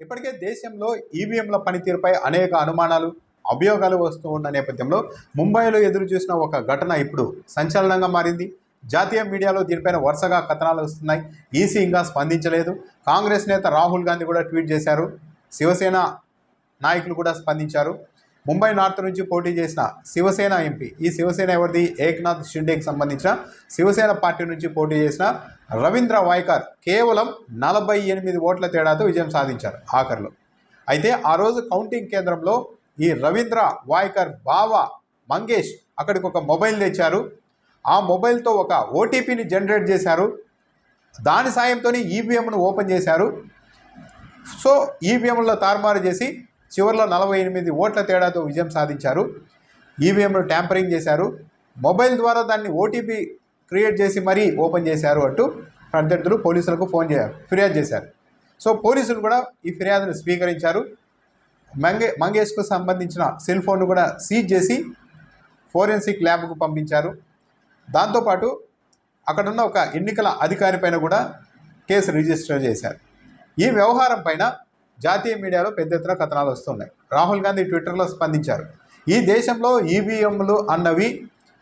ఇప్పటికే దేశంలో ఈవీఎంల పనితీరుపై అనేక అనుమానాలు అభియోగాలు వస్తూ ఉన్న నేపథ్యంలో ముంబైలో ఎదురు చూసిన ఒక ఘటన ఇప్పుడు సంచలనంగా మారింది. జాతీయ మీడియాలో దీనిపైన వరుసగా కథనాలు వస్తున్నాయి. ఈసీ ఇంకా స్పందించలేదు. కాంగ్రెస్ నేత రాహుల్ గాంధీ కూడా ట్వీట్ చేశారు. శివసేన నాయకులు కూడా స్పందించారు. ముంబై నార్త్ నుంచి పోటీ చేసిన శివసేన ఎంపీ. ఈ శివసేన ఎవరిది? ఏక్నాథ్ షిండేకి సంబంధించిన శివసేన పార్టీ నుంచి పోటీ చేసిన రవీంద్ర వాయ్కర్ కేవలం నలభై ఎనిమిది ఓట్ల తేడాతో విజయం సాధించారు ఆఖరిలో. అయితే ఆ రోజు కౌంటింగ్ కేంద్రంలో ఈ రవీంద్ర వాయ్కర్ బావ మంగేష్ అక్కడికి ఒక మొబైల్ తెచ్చారు. ఆ మొబైల్తో ఒక ఓటీపీని జనరేట్ చేశారు. దాని సాయంతో ఈవీఎంను ఓపెన్ చేశారు. సో ఈవీఎంలో తారుమారు చేసి చివరిలో నలభై ఎనిమిది ఓట్ల తేడాతో విజయం సాధించారు. ఈవీఎంలు ట్యాంపరింగ్ చేశారు. మొబైల్ ద్వారా దాన్ని ఓటీపీ క్రియేట్ చేసి మరీ ఓపెన్ చేశారు అంటూ ప్రత్యర్థులు పోలీసులకు ఫోన్ చేయారు ఫిర్యాదు చేశారు. సో పోలీసులు కూడా ఈ ఫిర్యాదును స్వీకరించారు. మంగే మంగేష్కు సంబంధించిన సెల్ ఫోన్ను కూడా సీజ్ చేసి ఫోరెన్సిక్ ల్యాబ్కు పంపించారు. దాంతోపాటు అక్కడున్న ఒక ఎన్నికల అధికారి పైన కూడా కేసు రిజిస్టర్ చేశారు. ఈ వ్యవహారం పైన జాతీయ మీడియాలో పెద్ద ఎత్తున కథనాలు వస్తున్నాయి. రాహుల్ గాంధీ ట్విట్టర్లో స్పందించారు. ఈ దేశంలో ఈవీఎంలు అన్నవి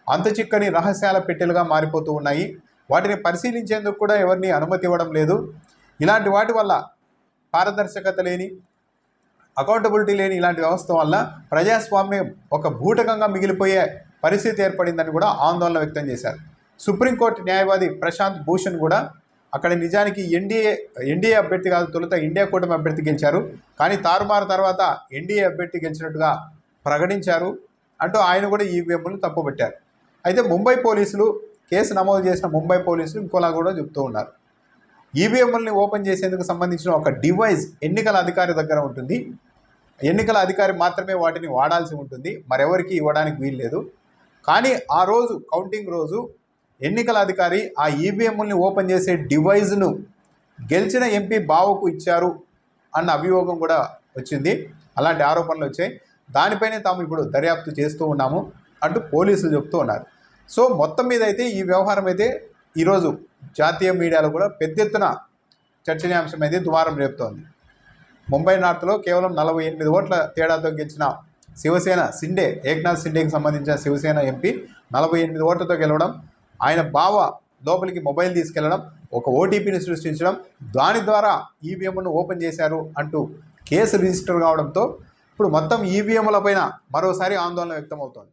అంత చిక్కని రహస్యాల పెట్టెలుగా మారిపోతూ ఉన్నాయి. వాటిని పరిశీలించేందుకు కూడా ఎవరిని అనుమతి ఇవ్వడం లేదు. ఇలాంటి వాటి వల్ల పారదర్శకత లేని అకౌంటబిలిటీ లేని ఇలాంటి వ్యవస్థ వల్ల ప్రజాస్వామ్యం ఒక భూటకంగా మిగిలిపోయే పరిస్థితి ఏర్పడిందని కూడా ఆందోళన వ్యక్తం చేశారు. సుప్రీంకోర్టు న్యాయవాది ప్రశాంత్ భూషణ్ కూడా అక్కడ నిజానికి ఎన్డీఏ ఎన్డీఏ అభ్యర్థి కాదు తొలుత ఇండియా కూటమి అభ్యర్థి గెలిచారు. కానీ తారుమారు తర్వాత ఎన్డీఏ అభ్యర్థి గెలిచినట్టుగా ప్రకటించారు అంటూ ఆయన కూడా ఈవీఎంలను తప్పుపట్టారు అయితే ముంబై పోలీసులు కేసు నమోదు చేసిన ముంబై పోలీసులు ఇంకోలా కూడా చెప్తూ ఉన్నారు. ఈవీఎంలని ఓపెన్ చేసేందుకు సంబంధించిన ఒక డివైస్ ఎన్నికల అధికారి దగ్గర ఉంటుంది. ఎన్నికల అధికారి మాత్రమే వాటిని వాడాల్సి ఉంటుంది. మరెవరికి ఇవ్వడానికి వీల్లేదు. కానీ ఆ రోజు కౌంటింగ్ రోజు ఎన్నికల అధికారి ఆ ఈవీఎంని ఓపెన్ చేసే డివైజ్ను గెలిచిన ఎంపీ బావకు ఇచ్చారు అన్న అభియోగం కూడా వచ్చింది. అలాంటి ఆరోపణలు వచ్చాయి. దానిపైనే తాము ఇప్పుడు దర్యాప్తు చేస్తూ ఉన్నాము అంటూ పోలీసులు చెప్తూ ఉన్నారు. సో మొత్తం మీద అయితే ఈ వ్యవహారం అయితే ఈరోజు జాతీయ మీడియాలో కూడా పెద్ద ఎత్తున చర్చనీయాంశం అయితే దుమారం రేపుతోంది. ముంబై నార్త్లో కేవలం నలభై ఎనిమిది ఓట్ల తేడాతో గెలిచిన శివసేన సిండే ఏక్నాథ్ సిండేకి సంబంధించిన శివసేన ఎంపీ నలభై ఎనిమిది ఓట్లతో గెలవడం ఆయన బావ లోపలికి మొబైల్ తీసుకెళ్ళడం ఒక ఓటీపీని సృష్టించడం దాని ద్వారా ఈవీఎంను ఓపెన్ చేశారు అంటూ కేసు రిజిస్టర్ కావడంతో ఇప్పుడు మొత్తం ఈవీఎంల పైన మరోసారి ఆందోళన వ్యక్తమవుతోంది.